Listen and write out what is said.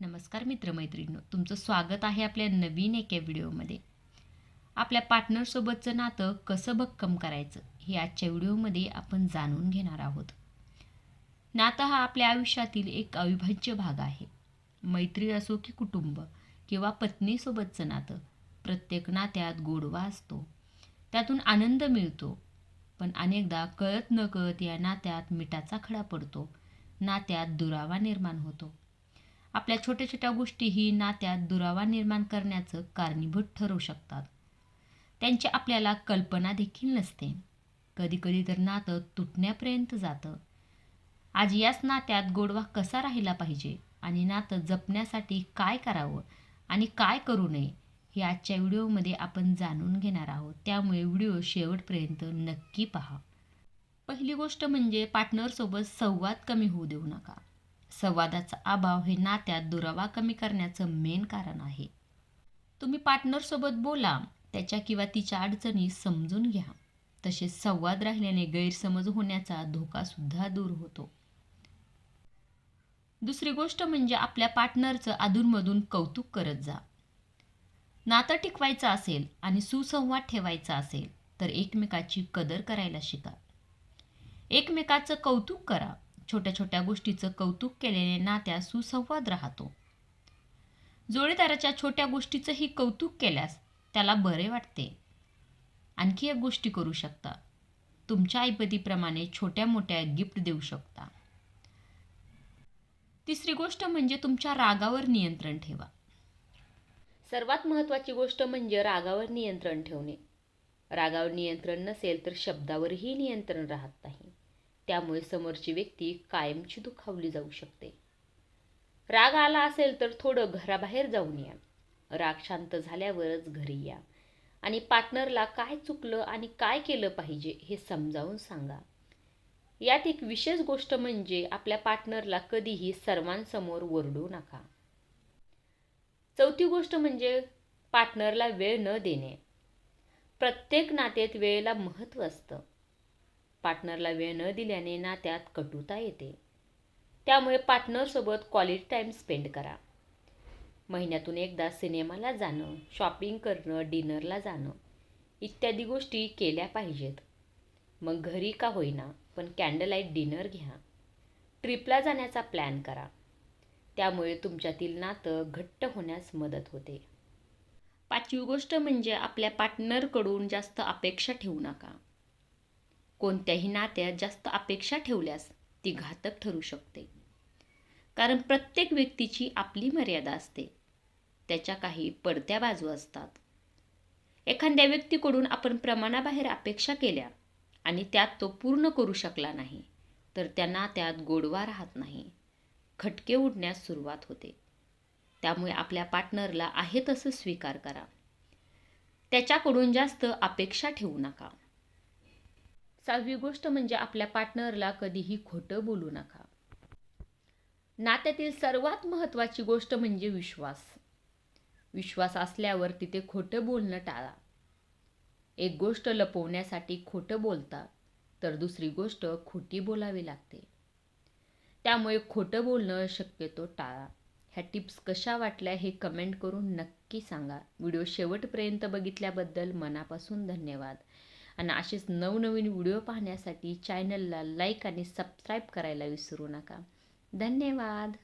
नमस्कार मित्रमैत्रिणींनो तुमचं स्वागत आहे आपल्या नवीन एका व्हिडिओमध्ये. आपल्या पार्टनरसोबतचं नातं कसं भक्कम करायचं हे आजच्या व्हिडिओमध्ये आपण जाणून घेणार आहोत. नातं हा आपल्या आयुष्यातील एक अविभाज्य भाग आहे. मैत्री असो की कुटुंब किंवा पत्नीसोबतचं नातं प्रत्येक नात्यात गोडवा असतो. त्यातून आनंद मिळतो. पण अनेकदा कळत न कळत या नात्यात मिठाचा खडा पडतो. नात्यात दुरावा निर्माण होतो. आपल्या छोट्या छोट्या गोष्टीही नात्यात दुरावा निर्माण करण्याचं कारणीभूत ठरू शकतात. त्यांची आपल्याला कल्पना देखील नसते. कधीकधी तर नातं तुटण्यापर्यंत जातं. आज याच नात्यात गोडवा कसा राहिला पाहिजे? आणि नातं जपण्यासाठी काय करावं? आणि काय करू नये? हे आजच्या व्हिडिओमध्ये आपण जाणून घेणार आहोत. त्यामुळे व्हिडिओ शेवटपर्यंत नक्की पहा. पहिली गोष्ट म्हणजे पार्टनरसोबत संवाद कमी होऊ देऊ नका. संवादाचा अभाव हे नात्यात दुरावा कमी करण्याचं मेन कारण आहे. तुम्ही पार्टनरसोबत बोला त्याच्या किंवा तिच्या अडचणी समजून घ्या. तसेच संवाद राहिल्याने गैरसमज होण्याचा धोकासुद्धा दूर होतो. दुसरी गोष्ट म्हणजे आपल्या पार्टनरचं अधूनमधून कौतुक करत जा. नातं टिकवायचं असेल आणि सुसंवाद ठेवायचा असेल तर एकमेकाची कदर करायला शिका. एकमेकाचं कौतुक करा. छोट्या छोट्या गोष्टीचं कौतुक केलेले नात्या सुसंवाद राहतो. जोडीदाराच्या छोट्या गोष्टीचंही कौतुक केल्यास त्याला बरे वाटते. आणखी एक गोष्टी करू शकता. तुमच्या ऐपतीप्रमाणे छोट्या मोठ्या गिफ्ट देऊ शकता. तिसरी गोष्ट म्हणजे तुमच्या रागावर नियंत्रण ठेवा. सर्वात महत्त्वाची गोष्ट म्हणजे रागावर नियंत्रण ठेवणे. रागावर नियंत्रण नसेल तर शब्दावरही नियंत्रण राहत नाही. त्यामुळे समोरची व्यक्ती कायमची दुखावली जाऊ शकते. राग आला असेल तर थोडं घराबाहेर जाऊन या. राग शांत झाल्यावरच घरी या. आणि पार्टनरला काय चुकलं आणि काय केलं पाहिजे हे समजावून सांगा. यात एक विशेष गोष्ट म्हणजे आपल्या पार्टनरला कधीही सर्वांसमोर ओरडू नका. चौथी गोष्ट म्हणजे पार्टनरला वेळ न देणे. प्रत्येक नात्यात वेळेला महत्त्व असतं. पार्टनरला वेळ न दिल्याने नात्यात कटुता येते. त्यामुळे पार्टनरसोबत क्वालिटी टाईम स्पेंड करा. महिन्यातून एकदा सिनेमाला जाणं शॉपिंग करणं डिनरला जाणं इत्यादी गोष्टी केल्या पाहिजेत. मग घरी का होईना पण कॅन्डलाईट डिनर घ्या. ट्रिपला जाण्याचा प्लॅन करा. त्यामुळे तुमच्यातील नातं घट्ट होण्यास मदत होते. पाचवी गोष्ट म्हणजे आपल्या पार्टनरकडून जास्त अपेक्षा ठेवू नका. कोणत्याही नात्यात जास्त अपेक्षा ठेवल्यास ती घातक ठरू शकते. कारण प्रत्येक व्यक्तीची आपली मर्यादा असते. त्याच्या काही पडत्या बाजू असतात. एखाद्या व्यक्तीकडून आपण प्रमाणाबाहेर अपेक्षा केल्या आणि त्यात तो पूर्ण करू शकला नाही तर त्या नात्यात गोडवा राहत नाही. खटके उडण्यास सुरुवात होते. त्यामुळे आपल्या पार्टनरला आहे तसं स्वीकार करा. त्याच्याकडून जास्त अपेक्षा ठेवू नका. सहावी गोष्ट म्हणजे आपल्या पार्टनरला कधीही खोटं बोलू नका. नात्यातील सर्वात महत्त्वाची गोष्ट म्हणजे विश्वास. विश्वास असल्यावर तिथे खोटं बोलणं टाळा. एक गोष्ट लपवण्यासाठी खोटं बोलता तर दुसरी गोष्ट खोटी बोलावी लागते. त्यामुळे खोटं बोलणं शक्यतो टाळा. ह्या टिप्स कशा वाटल्या हे कमेंट करून नक्की सांगा. व्हिडिओ शेवटपर्यंत बघितल्याबद्दल मनापासून धन्यवाद. आणि असेच नवनवीन व्हिडिओ पाहण्यासाठी चॅनलला लाईक आणि सबस्क्राईब करायला विसरू नका. धन्यवाद.